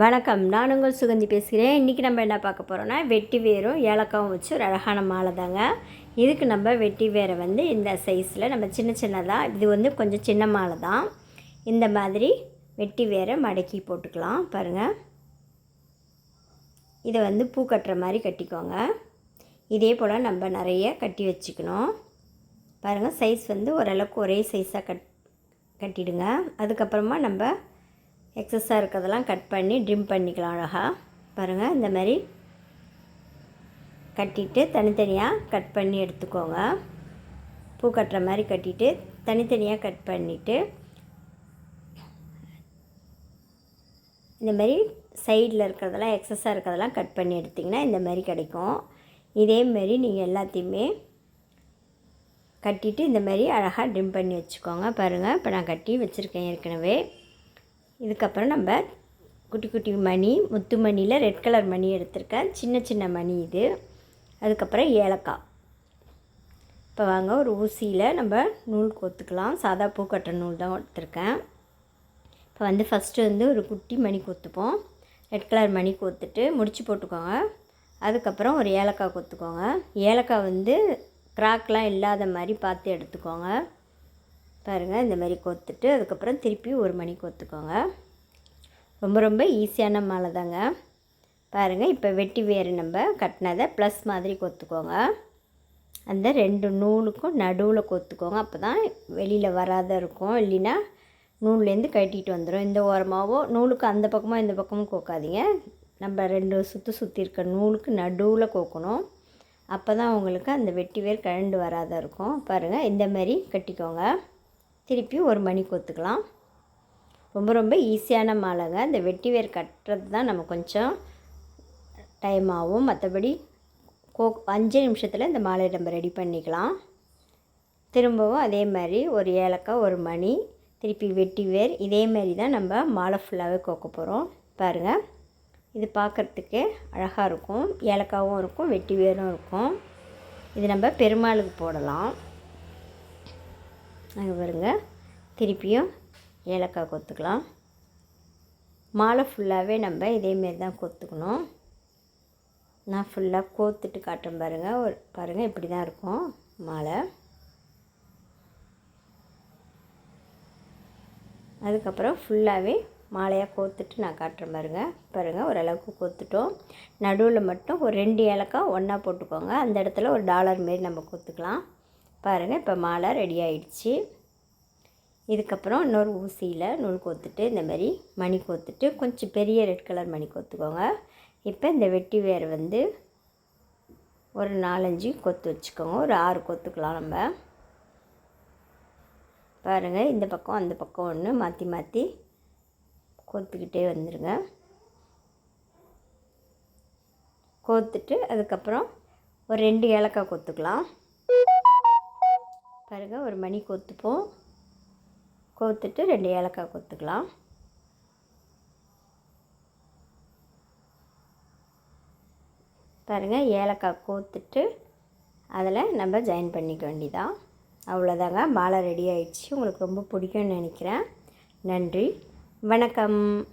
வணக்கம். நான் உங்கள் சுகந்தி பேசுகிறேன். இன்றைக்கி நம்ம என்ன பார்க்க போகிறோன்னா வெட்டி வேரும் ஏலக்காவும் வச்சு ஒரு அழகான மாலை தாங்க. இதுக்கு நம்ம வெட்டி வேரை வந்து இந்த சைஸில் நம்ம சின்ன சின்னதாக இது வந்து கொஞ்சம் சின்ன மாலை தான். இந்த மாதிரி வெட்டி வேரை மடக்கி போட்டுக்கலாம். பாருங்கள் இதை வந்து பூ கட்டுற மாதிரி கட்டிக்கோங்க. இதே போல் நம்ம நிறைய கட்டி வச்சுக்கணும். பாருங்கள் சைஸ் வந்து ஓரளவுக்கு ஒரே சைஸாக கட் கட்டிடுங்க. அதுக்கப்புறமா நம்ம எக்ஸஸாக இருக்கிறதெல்லாம் கட் பண்ணி ட்ரிம் பண்ணிக்கலாம் அழகாக பாருங்கள் இந்த மாதிரி கட்டிட்டு தனித்தனியாக கட் பண்ணி எடுத்துக்கோங்க. பூ கட்டுற மாதிரி கட்டிட்டு தனித்தனியாக கட் பண்ணிவிட்டு இந்த மாதிரி சைடில் இருக்கிறதெல்லாம் எக்ஸஸாக இருக்கிறதெல்லாம் கட் பண்ணி எடுத்திங்கன்னா இந்த மாதிரி கிடைக்கும். இதேமாரி நீங்கள் எல்லாத்தையுமே கட்டிட்டு இந்த மாதிரி அழகாக ட்ரிம் பண்ணி வச்சுக்கோங்க. பாருங்கள் இப்போ நான் கட்டி வச்சுருக்கேன் ஏற்கனவே. இதுக்கப்புறம் நம்ம குட்டி குட்டி மணி முத்து மணியில் ரெட் கலர் மணி எடுத்திருக்கேன் சின்ன சின்ன மணி இது. அதுக்கப்புறம் ஏலக்காய். இப்போ வாங்க ஒரு ஊசியில் நம்ம நூல் கோத்துக்கலாம். சாதா பூக்கட்டுற நூல் தான் எடுத்திருக்கேன். இப்போ வந்து ஃபஸ்ட்டு வந்து ஒரு குட்டி மணி கோத்துப்போம். ரெட் கலர் மணி கோத்துட்டு முடிச்சு போட்டுக்கோங்க. அதுக்கப்புறம் ஒரு ஏலக்காய் கொத்துக்கோங்க. ஏலக்காய் வந்து கிராக்லாம் இல்லாத மாதிரி பார்த்து எடுத்துக்கோங்க. பாருங்கள் இந்த மாதிரி கொத்துட்டு அதுக்கப்புறம் திருப்பி ஒரு மணி கொத்துக்கோங்க. ரொம்ப ரொம்ப ஈஸியான மாலை தாங்க. பாருங்கள் இப்போ வெட்டி வேறு நம்ம கட்டினதை ப்ளஸ் மாதிரி கொத்துக்கோங்க. அந்த ரெண்டு நூலுக்கும் நடுவில் கொத்துக்கோங்க. அப்போ தான் வெளியில் வராத இருக்கும். இல்லைன்னா நூல்லேருந்து கட்டிட்டு வந்துடும் இந்த ஓரமாகவோ நூலுக்கு அந்த பக்கமாக இந்த பக்கமும் கோக்காதீங்க. நம்ம ரெண்டு சுற்றி சுற்றி இருக்க நூலுக்கு நடுவில் கோக்கணும். அப்போ தான் உங்களுக்கு அந்த வெட்டி வேர் கழண்டு வராத இருக்கும். பாருங்கள் இந்த மாதிரி கட்டிக்கோங்க. திருப்பி ஒரு மணி கொத்துக்கலாம். ரொம்ப ரொம்ப ஈஸியான மாலைங்க. இந்த வெட்டி வேர் கட்டுறது தான் நம்ம கொஞ்சம் டைம் ஆகும். மற்றபடி கோ அஞ்சு நிமிஷத்தில் இந்த மாலையை நம்ம ரெடி பண்ணிக்கலாம். திரும்பவும் அதே மாதிரி ஒரு ஏலக்காய் ஒரு மணி திருப்பி வெட்டி வேர். இதே மாதிரி தான் நம்ம மாலை ஃபுல்லாகவே கோக்க போகிறோம் பாருங்கள் இது பார்க்குறதுக்கு அழகாக இருக்கும். ஏலக்காவும் இருக்கும் வெட்டி வேரும் இருக்கும். இது நம்ம பெருமாளுக்கு போடலாம். அங்கே பாருங்க. திருப்பியும் ஏலக்காய் கொத்துக்கலாம். மாலை ஃபுல்லாகவே நம்ம இதேமாரி தான் கொத்துக்கணும். நான் ஃபுல்லாக கோத்துட்டு காட்டுறேன் பாருங்கள் ஒரு பாருங்கள் இப்படி தான் இருக்கும் மாலை. அதுக்கப்புறம் ஃபுல்லாகவே மாலையாக கோத்துட்டு நான் காட்டுறேன் பாருங்கள் பாருங்கள் ஓரளவுக்கு கோத்துட்டோம். நடுவில் மட்டும் ஒரு ரெண்டு ஏலக்காய் ஒன்றா போட்டுக்கோங்க. அந்த இடத்துல ஒரு டாலர் மாரி நம்ம கொத்துக்கலாம். பாருங்கள் இப்போ மாலை ரெடி ஆயிடுச்சு. இதுக்கப்புறம் இன்னொரு ஊசியில் நூல் கோத்துட்டு இந்த மாதிரி மணி கோத்துட்டு கொஞ்சம் பெரிய ரெட் கலர் மணி கோத்துக்கோங்க. இப்போ இந்த வெட்டி வேர் வந்து ஒரு நாலஞ்சு கொத்து வச்சுக்கோங்க ஒரு ஆறு கொத்துக்கலாம் நம்ம. பாருங்கள் இந்த பக்கம் அந்த பக்கம் ஒன்று மாற்றி மாற்றி கோத்துக்கிட்டே வந்துடுங்க கோத்துட்டு அதுக்கப்புறம் ஒரு ரெண்டு ஏலக்காய் கொத்துக்கலாம். பாருங்கள் ஒரு மணி கொத்துப்போம். கோத்துட்டு ரெண்டு ஏலக்காய் கொத்துக்கலாம். பாருங்கள் ஏலக்காய் கோத்துட்டு அதில் நம்ம ஜாயின் பண்ணிக்க வேண்டிதான் அவ்வளோதாங்க மாலை ரெடி ஆயிடுச்சு. உங்களுக்கு ரொம்ப பிடிக்கும்னு நினைக்கிறேன். நன்றி. வணக்கம்.